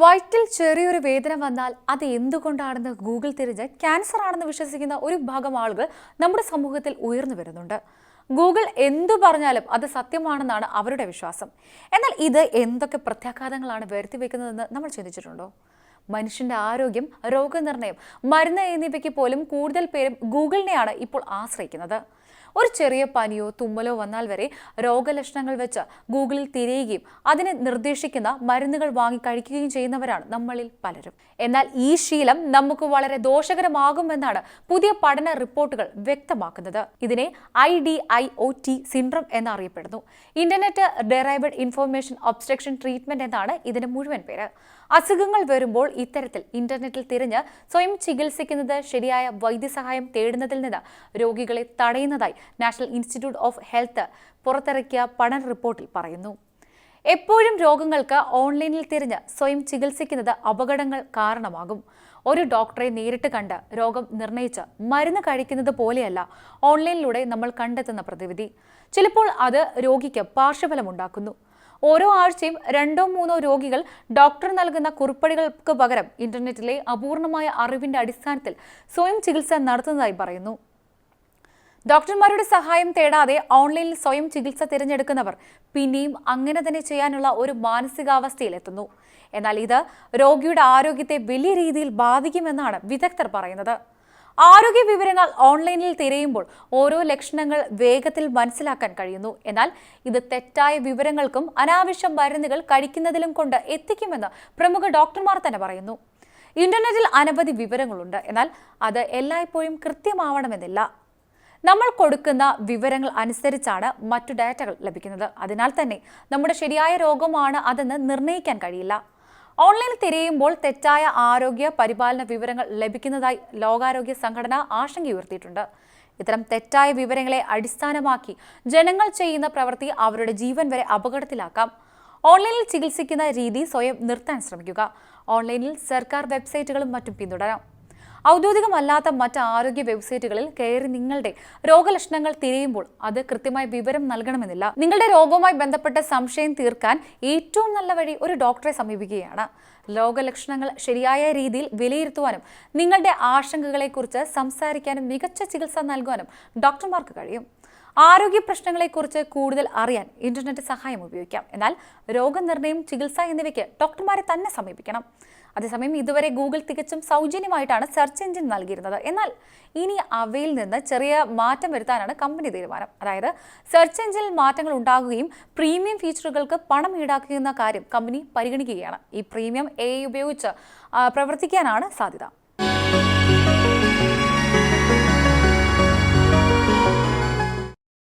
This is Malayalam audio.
വയറ്റിൽ ചെറിയൊരു വേദന വന്നാൽ അത് എന്തുകൊണ്ടാണെന്ന് ഗൂഗിൾ തിരിഞ്ഞ് ക്യാൻസർ ആണെന്ന് വിശ്വസിക്കുന്ന ഒരു ഭാഗം ആളുകൾ നമ്മുടെ സമൂഹത്തിൽ ഉയർന്നു വരുന്നുണ്ട്. ഗൂഗിൾ എന്തു പറഞ്ഞാലും അത് സത്യമാണെന്നാണ് അവരുടെ വിശ്വാസം. എന്നാൽ ഇത് എന്തൊക്കെ പ്രത്യാഘാതങ്ങളാണ് വരുത്തി വെക്കുന്നതെന്ന് നമ്മൾ ചിന്തിച്ചിട്ടുണ്ടോ? മനുഷ്യന്റെ ആരോഗ്യം രോഗനിർണയം മരുന്ന് എന്നിവയ്ക്ക് പോലും കൂടുതൽ പേരും ഗൂഗിളിനെയാണ് ഇപ്പോൾ ആശ്രയിക്കുന്നത്. ഒരു ചെറിയ പനിയോ തുമ്മലോ വന്നാൽ വരെ രോഗലക്ഷണങ്ങൾ വെച്ച് ഗൂഗിളിൽ തിരയുകയും അതിനെ നിർദ്ദേശിക്കുന്ന മരുന്നുകൾ വാങ്ങി കഴിക്കുകയും ചെയ്യുന്നവരാണ് നമ്മളിൽ പലരും. എന്നാൽ ഈ ശീലം നമുക്ക് വളരെ ദോഷകരമാകുമെന്നാണ് പുതിയ പഠന റിപ്പോർട്ടുകൾ വ്യക്തമാക്കുന്നത്. ഇതിനെ I D I O T syndrome എന്നറിയപ്പെടുന്നു. Internet derived information obstruction treatment എന്നാണ് ഇതിന് മുഴുവൻ പേര്. അസുഖങ്ങൾ വരുമ്പോൾ ഇത്തരത്തിൽ ഇന്റർനെറ്റിൽ തിരഞ്ഞ് സ്വയം ചികിത്സിക്കുന്നത് ശരിയായ വൈദ്യസഹായം തേടുന്നതിൽ നിന്ന് രോഗികളെ തടയുന്നതായി നാഷണൽ ഇൻസ്റ്റിറ്റ്യൂട്ട് ഓഫ് ഹെൽത്ത് പുറത്തിറക്കിയ പഠന റിപ്പോർട്ടിൽ പറയുന്നു. എപ്പോഴും രോഗങ്ങൾക്ക് ഓൺലൈനിൽ തിരിഞ്ഞ് സ്വയം ചികിത്സിക്കുന്നത് അപകടങ്ങൾ കാരണമാകും. ഒരു ഡോക്ടറെ നേരിട്ട് കണ്ട് രോഗം നിർണയിച്ച് മരുന്ന് കഴിക്കുന്നത് പോലെയല്ല ഓൺലൈനിലൂടെ നമ്മൾ കണ്ടെത്തുന്ന പ്രതിവിധി. ചിലപ്പോൾ അത് രോഗിക്ക് പാർശ്വഫലമുണ്ടാക്കുന്നു ഓരോ ആഴ്ചയും രണ്ടോ മൂന്നോ രോഗികൾ ഡോക്ടർ നൽകുന്ന കുറിപ്പടികൾക്ക് പകരം ഇന്റർനെറ്റിലെ അപൂർണമായ അറിവിന്റെ അടിസ്ഥാനത്തിൽ സ്വയം ചികിത്സ നടത്തുന്നതായി പറയുന്നു. ഡോക്ടർമാരുടെ സഹായം തേടാതെ ഓൺലൈനിൽ സ്വയം ചികിത്സ തിരഞ്ഞെടുക്കുന്നവർ പിന്നെയും അങ്ങനെ തന്നെ ചെയ്യാനുള്ള ഒരു മാനസികാവസ്ഥയിലെത്തുന്നു എന്നാൽ ഇത് രോഗിയുടെ ആരോഗ്യത്തെ വലിയ രീതിയിൽ ബാധിക്കുമെന്നാണ് വിദഗ്ധർ പറയുന്നത്. ആരോഗ്യ വിവരങ്ങൾ ഓൺലൈനിൽ തിരയുമ്പോൾ ഓരോ ലക്ഷണങ്ങൾ വേഗത്തിൽ മനസ്സിലാക്കാൻ കഴിയുന്നു. എന്നാൽ ഇത് തെറ്റായ വിവരങ്ങൾക്കും അനാവശ്യ മരുന്നുകൾ കഴിക്കുന്നതിലും കൊണ്ട് എത്തിക്കുമെന്ന് പ്രമുഖ ഡോക്ടർമാർ തന്നെ പറയുന്നു. ഇന്റർനെറ്റിൽ അനവധി വിവരങ്ങളുണ്ട്. എന്നാൽ അത് എല്ലായ്പ്പോഴും കൃത്യമാവണമെന്നില്ല. നമ്മൾ കൊടുക്കുന്ന വിവരങ്ങൾ അനുസരിച്ചാണ് മറ്റു ഡാറ്റകൾ ലഭിക്കുന്നത്. അതിനാൽ തന്നെ നമ്മുടെ ശരിയായ രോഗമാണ് അതെന്ന് നിർണയിക്കാൻ കഴിയില്ല. ഓൺലൈനിൽ തിരയുമ്പോൾ തെറ്റായ ആരോഗ്യ പരിപാലന വിവരങ്ങൾ ലഭിക്കുന്നതായി ലോകാരോഗ്യ സംഘടന ആശങ്കയുയർത്തിയിട്ടുണ്ട് ഇത്തരം തെറ്റായ വിവരങ്ങളെ അടിസ്ഥാനമാക്കി ജനങ്ങൾ ചെയ്യുന്ന പ്രവൃത്തി അവരുടെ ജീവൻ വരെ അപകടത്തിലാക്കാം. ഓൺലൈനിൽ ചികിത്സിക്കുന്ന രീതി സ്വയം നിർത്താൻ ശ്രമിക്കുക. ഓൺലൈനിൽ സർക്കാർ വെബ്സൈറ്റുകളും മറ്റും പിന്തുടരാം. ഔദ്യോഗികമല്ലാത്ത മറ്റ് ആരോഗ്യ വെബ്സൈറ്റുകളിൽ കയറി നിങ്ങളുടെ രോഗലക്ഷണങ്ങൾ തിരയുമ്പോൾ അത് കൃത്യമായ വിവരം നൽകണമെന്നില്ല. നിങ്ങളുടെ രോഗവുമായി ബന്ധപ്പെട്ട സംശയം തീർക്കാൻ ഏറ്റവും നല്ല വഴി ഒരു ഡോക്ടറെ സമീപിക്കുകയാണ്. രോഗലക്ഷണങ്ങൾ ശരിയായ രീതിയിൽ വിലയിരുത്തുവാനും നിങ്ങളുടെ ആശങ്കകളെക്കുറിച്ച് സംസാരിക്കാനും മികച്ച ചികിത്സ നൽകുവാനും ഡോക്ടർമാർക്ക് കഴിയും. ആരോഗ്യ പ്രശ്നങ്ങളെക്കുറിച്ച് കൂടുതൽ അറിയാൻ ഇന്റർനെറ്റ് സഹായം ഉപയോഗിക്കാം. എന്നാൽ രോഗനിർണയം ചികിത്സ എന്നിവയ്ക്ക് ഡോക്ടർമാരെ തന്നെ സമീപിക്കണം. അതേസമയം ഇതുവരെ ഗൂഗിൾ തികച്ചും സൗജന്യമായിട്ടാണ് സെർച്ച് എഞ്ചിൻ നൽകിയിരുന്നത്. എന്നാൽ ഇനി അവയിൽ നിന്ന് ചെറിയ മാറ്റം വരുത്താനാണ് കമ്പനി തീരുമാനം. അതായത് സെർച്ച് എഞ്ചിനിൽ മാറ്റങ്ങൾ ഉണ്ടാകുകയും പ്രീമിയം ഫീച്ചറുകൾക്ക് പണം ഈടാക്കുന്ന കാര്യം കമ്പനി പരിഗണിക്കുകയാണ്. ഈ പ്രീമിയം എ ഉപയോഗിച്ച് പ്രവർത്തിക്കാനാണ് സാധ്യത.